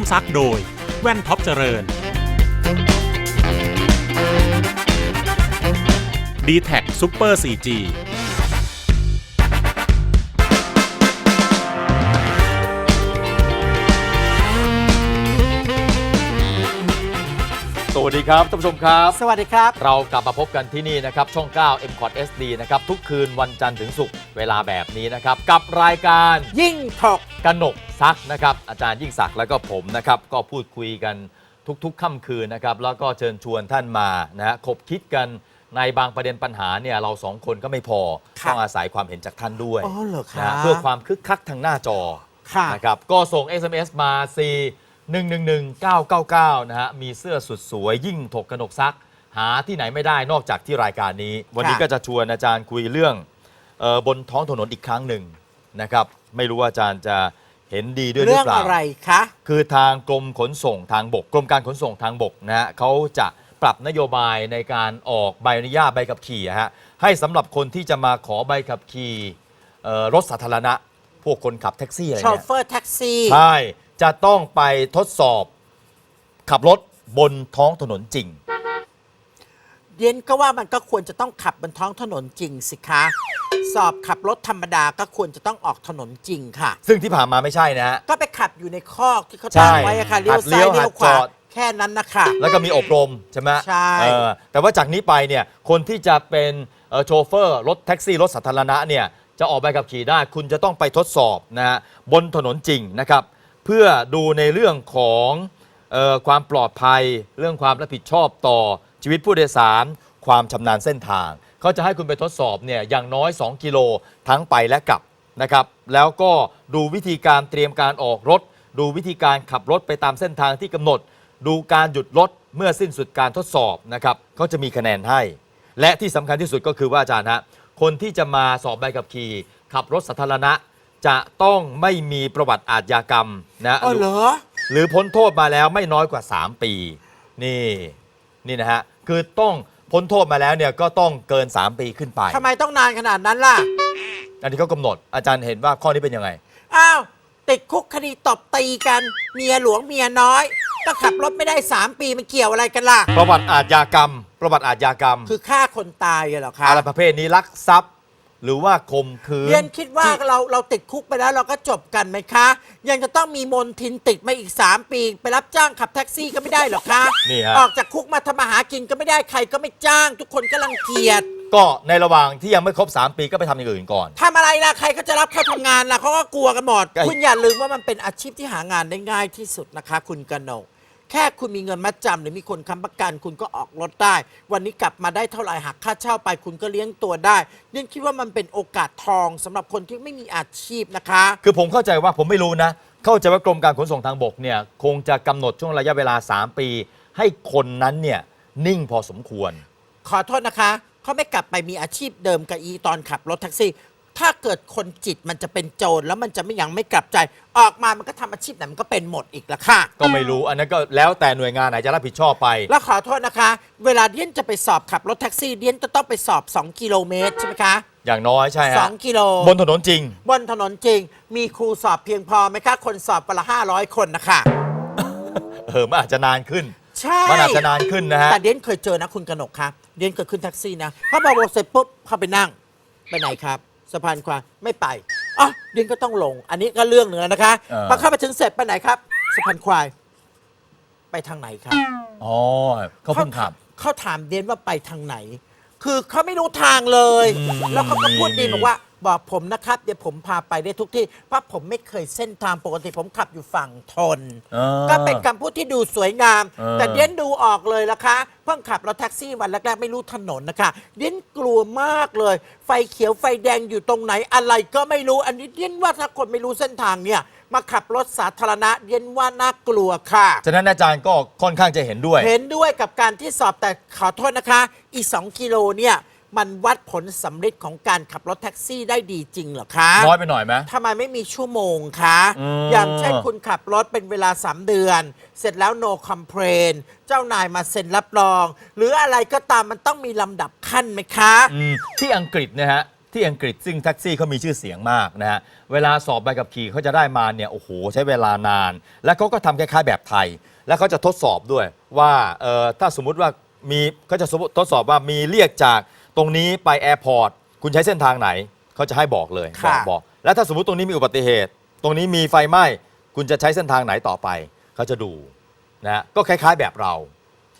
วมถกร่วมซักโดย แว่นท็อปเจริญ d t แท็กซูเปอร์ 4G สวัสดีครับท่านผู้ชมครับ สวัสดีครับ เรากลับมาพบกันที่นี่นะครับ ช่อง 9 m c o t SD นะครับ ทุกคืนวันจันทร์ถึงศุกร์เวลาแบบนี้นะครับ กับรายการยิ่งถกกนก ซักนะครับอาจารย์ยิ่งศักดิ์แล้วก็ผมนะครับก็พูดคุยกันทุกๆค่ำคืนนะครับแล้วก็เชิญชวนท่านมานะฮะคบคิดกันในบางประเด็นปัญหาเนี่ยเราสองคนก็ไม่พอ ค่ะต้องอาศัยความเห็นจากท่านด้วยอ๋อเหรอคะนะฮะเพื่อความคึกคักทางหน้าจอ ค่ะ นะครับก็ส่ง SMS มา 4 1 1 1 9 9 9 นะฮะ มีเสื้อสุดสวยยิ่งถกกระหนกซัก หาที่ไหนไม่ได้นอกจากที่รายการนี้ วันนี้ก็จะชวนอาจารย์คุยเรื่องเออบนท้องถนนอีกครั้งหนึ่งนะครับ ไม่รู้ว่าอาจารย์จะ เห็นดีด้วยหรืเรื่อองเปล่า อะไรคะ คือทางกรมขนส่งทางบก กรมการขนส่งทางบกนะฮะเขาจะปรับนโยบายในการออกใบอนุญาตใบขับขี่อะฮะให้สำหรับคนที่จะมาขอใบขับขี่เอ่อรถสาธารณะ พวกคนขับแท็กซี่อะไรโชเนี่ย เฟอร์แท็กซี่ ใช่ จะต้องไปทดสอบขับรถบนท้องถนนจริงเย็นก็ว่ามันก็ควรจะต้องขับบนท้องถนนจริงสิคะ สอบขับรถธรรมดาก็ควรจะต้องออกถนนจริงค่ะ ซึ่งที่ผ่านมาไม่ใช่นะฮะ ก็ไปขับอยู่ในคอกที่เขาใช่ตั้งไว้อะค่ะเลี้ยวหัดเลี้ซ้ายยวเลี้ยวหัดขวาจอด แค่นั้นนะคะ แล้วก็มีอบรมใช่ไหมใช่ เออแต่ว่าจากนี้ไปเนี่ยคนที่จะเป็นเอ่อโชเฟอร์รถแท็กซี่รถสาธารณะเนี่ยจะออกใบขับขี่ได้ คุณจะต้องไปทดสอบนะฮะบนถนนจริงนะครับ เพื่อดูในเรื่องของเออความปลอดภัย เรื่องความรับผิดชอบต่อชีวิตผู้โดยสาร ความชำนาญเส้นทาง เขาจะให้คุณไปทดสอบเนี่ยอย่างน้อย 2 กิโลทั้งไปและกลับนะครับ แล้วก็ดูวิธีการเตรียมการออกรถ ดูวิธีการขับรถไปตามเส้นทางที่กำหนด ดูการหยุดรถเมื่อสิ้นสุดการทดสอบนะครับเขาจะมีคะแนนให้ และที่สำคัญที่สุดก็คือว่าอาจารย์ฮะคนที่จะมาสอบใบขับขี่ ขับรถสาธารณะ จะต้องไม่มีประวัติอาชญากรรมนะอ๋อเหรอ หรือพ้นโทษมาแล้วไม่น้อยกว่า 3 ปี นี่นี่นะฮะคือต้อง พ้นโทษมาแล้วเนี่ยก็ต้องเกิน 3 ปีขึ้นไป ทำไมต้องนานขนาดนั้นล่ะ อันนี้เขากำหนดอาจารย์เห็นว่าข้อนี้เป็นยังไง อ้าว ติดคุกคดีตบตีกัน เมียหลวงเมียน้อย ก็ขับรถไม่ได้ 3 ปีมันเกี่ยวอะไรกันล่ะ ประวัติอาชญากรรม ประวัติอาชญากรรม คือฆ่าคนตายอะเหรอคะอะไรประเภทนี้ลักทรัพย์ หรือว่าข่มขืน เรียนคิดว่าเราเราติดคุกไปแล้วเราก็จบกันไหมคะ ยังจะต้องมีมนทินติดมาอีก 3 ปี ไปรับจ้างขับแท็กซี่ก็ไม่ได้หรอคะนี่ฮะ ออกจากคุกมาทำมาหากินก็ไม่ได้ใครก็ไม่จ้าง ทุกคนก็รังเกียจก็ในระหว่างที่ยังไม่ครบ 3 ปีก็ไปทำอย่างอื่นก่อน ทำอะไรล่ะใครก็จะรับเข้าทำงานล่ะเขาก็กลัวกันหมด ไอ้ คุณอย่าลืมว่ามันเป็นอาชีพที่หางานได้ง่ายที่สุดนะคะ คุณกนก แค่คุณมีเงินมัดจำหรือมีคนค้ำประกัน คุณก็ออกรถได้ วันนี้กลับมาได้เท่าไหร่หักค่าเช่าไป คุณก็เลี้ยงตัวได้เรียนคิดว่ามันเป็นโอกาสทองสำหรับคนที่ไม่มีอาชีพนะคะ คือผมเข้าใจว่าผมไม่รู้นะ เข้าใจว่ากรมการขนส่งทางบกเนี่ยคงจะกำหนดช่วงระยะเวลา 3 ปี ให้คนนั้นเนี่ยนิ่งพอสมควร ขอโทษนะคะ เขาไม่กลับไปมีอาชีพเดิมกับอีตอนขับรถแท็กซี่ ถ้าเกิดคนจิตมันจะเป็นโจรแล้วมันจะไม่ยังไม่กลับใจ ออกมามันก็ทำอาชีพไหนมันก็เป็นหมดอีกละค่ะ ก็ไม่รู้อันนั้นก็แล้วแต่หน่วยงานไหนจะรับผิดชอบไป แล้วขอโทษนะคะ เวลาเดียนจะไปสอบขับรถแท็กซี่เดียนจะต้องไปสอบ 2 กิโลเมตรใช่ไหมคะอย่างน้อยใช่ฮะ2กิโลบนถนนจริง บนถนนจริง มีครูสอบเพียงพอไหมคะคนสอบวันละ500 คนนะคะ เออมันอาจจะนานขึ้น ใช่ มันอาจจะนานขึ้นนะฮะ แต่เดียนเคยเจอนะคุณกนกครับเดียนเคยขึ้นแท็กซี่นะพอบอกเสร็จปุ๊บเข้าไปนั่ง ไปไหนครับ สะพานควายไม่ไปอ๋อเดียนก็ต้องลง อันนี้ก็เรื่องหนึ่งแล้วนะคะเออ พอเข้าไปถึงเสร็จไปไหนครับสะพานควาย ไปทางไหนครับ อ๋อเขาเพิ่งขับ เขาถามเดียนว่าไปทางไหน คือเขาไม่รู้ทางเลยอืมแล้วเขาก็พูดดีมีบอกว่า บอกผมนะครับ เดี๋ยวผมพาไปได้ทุกที่ เพราะผมไม่เคยเส้นทางปกติผมขับอยู่ฝั่งทน เออก็เป็นคำพูดที่ดูสวยงาม เออ แต่เดียนดูออกเลยละคะเพิ่งขับรถแท็กซี่วันแรกๆไม่รู้ถนนนะคะเดียนกลัวมากเลย ไฟเขียวไฟแดงอยู่ตรงไหนอะไรก็ไม่รู้อันนี้เดียนว่าถ้าคนไม่รู้เส้นทางเนี่ย มาขับรถสาธารณะเดียนว่าน่ากลัวค่ะ ฉะนั้นอาจารย์ก็ค่อนข้างจะเห็นด้วย เห็นด้วยกับการที่สอบแต่ขอโทษนะคะ อีก 2 กิโลเนี่ย มันวัดผลสำเร็จของการขับรถแท็กซี่ได้ดีจริงเหรอคะน้อยไปหน่อยไหม ทำไมไม่มีชั่วโมงคะ อืม อย่างเช่นคุณขับรถเป็นเวลา 3 เดือน เสร็จแล้ว no complain เจ้านายมาเซ็นรับรอง หรืออะไรก็ตามมันต้องมีลำดับขั้นไหมคะ อืมที่อังกฤษนะฮะที่อังกฤษซึ่งแท็กซี่เขามีชื่อเสียงมากนะฮะเวลาสอบใบขับขี่เขาจะได้มาเนี่ยโอ้โหใช้เวลานาน แล้วเขาก็ทำคล้ายๆแบบไทย แล้วเขาจะทดสอบด้วยว่าเอ่อถ้าสมมุติว่ามีเขาจะสมมุติทดสอบว่ามีเรียกจาก ตรงนี้ไปแอร์พอร์ตคุณใช้เส้นทางไหนเขาจะให้บอกเลยบอค่ะ กบอก แล้วถ้าสมมุติตรงนี้มีอุบัติเหตุ ตรงนี้มีไฟไหม้คุณจะใช้เส้นทางไหนต่อไปเขาจะดูนะฮะก็คล้าย ๆแบบเรา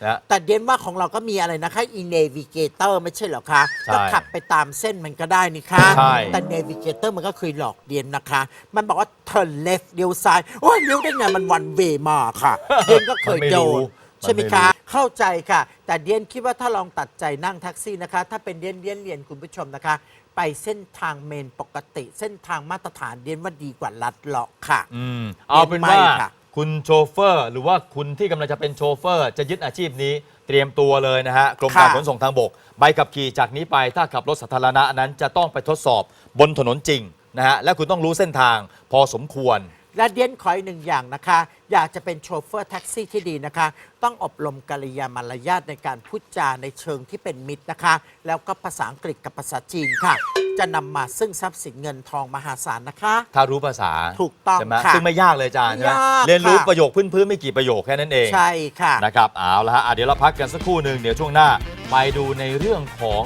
นะฮะ แต่เดียนว่าของเราก็มีอะไรนะคะ e navigator ไม่ใช่เหรอคะใช่ก็ขับไปตามเส้นมันก็ได้นี่คะใช่ แต่ navigator มันก็เคยหลอกเดียนนะคะ มันบอกว่า turn left เลี้ยวซ้าย โอ้ยเลี้ยวได้ไงมัน one way มาค่ะ เดียนก็เคยโดน ใช่ไหมคะ เข้าใจค่ะ แต่เดียนคิดว่าถ้าลองตัดใจนั่งแท็กซี่นะคะ ถ้าเป็นเดียนเดียนเรียนคุณผู้ชมนะคะ ไปเส้นทางเมนปกติ เส้นทางมาตรฐานเดียนว่าดีกว่าลัดเลาะค่ะ อืมเอาเป็นว่า ไม่ค่ะ คุณโชเฟอร์ หรือว่าคุณที่กำลังจะเป็นโชเฟอร์ จะยึดอาชีพนี้เตรียมตัวเลยนะฮะกรมการค่ะขนส่งทางบก ใบขับขี่จากนี้ไปถ้าขับรถสาธารณะนั้นจะต้องไปทดสอบบนถนนจริงนะฮะและคุณต้องรู้เส้นทางพอสมควร และเดียนขออีกหนึ่งอย่างนะคะ อยากจะเป็นโชเฟอร์แท็กซี่ที่ดีนะคะ ต้องอบรมกริยามารยาทในการพูดจาในเชิงที่เป็นมิตรนะคะ แล้วก็ภาษาอังกฤษกับภาษาจีนค่ะ จะนำมาซึ่งทรัพย์สินเงินทองมหาศาลนะคะ ถ้ารู้ภาษาถูกต้องใช่ไหมค่ะซึ่งไม่ยากเลยอาจารย์ใช่ไหมไม่ยากเรียนรู้ค่ะ ประโยคพื้นๆไม่กี่ประโยคแค่นั้นเอง ใช่ค่ะ นะครับเอาละฮะอะเดี๋ยวเราพักกันสักครู่หนึ่งเดี๋ยวช่วงหน้า ไปดูในเรื่องของ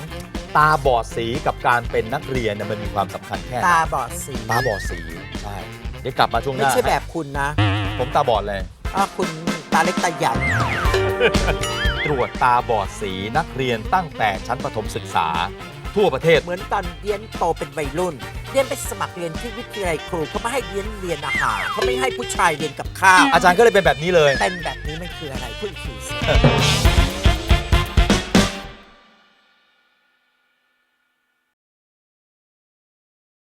ตาบอดสีกับการเป็นนักเรียนเนี่ยมันมีความสำคัญแค่ไหนตาบอดสีตาบอดสีใช่เดี๋ยวกลับมาช่วงหไม่น้าใช่แบบคุณนะผมตาบอดเลยอะคุณตาเล็กตาใหญ่ตรวจตาบอดสีนักเรียนตั้งแต่ชั้นประถมศึกษา ทั่วประเทศ เหมือนตอนเดียนโตเป็นวัยรุ่นเดียนไปสมัครเรียนที่วิทยาลัยครูเขาไม่ให้เดียนเรียนอาหารเขาไม่ให้ผู้ชายเรียนกับข้าวอาจารย์ก็เลยเป็นแบบนี้เลย เป็นแบบนี้มันคืออะไรพูดอีกทีสิ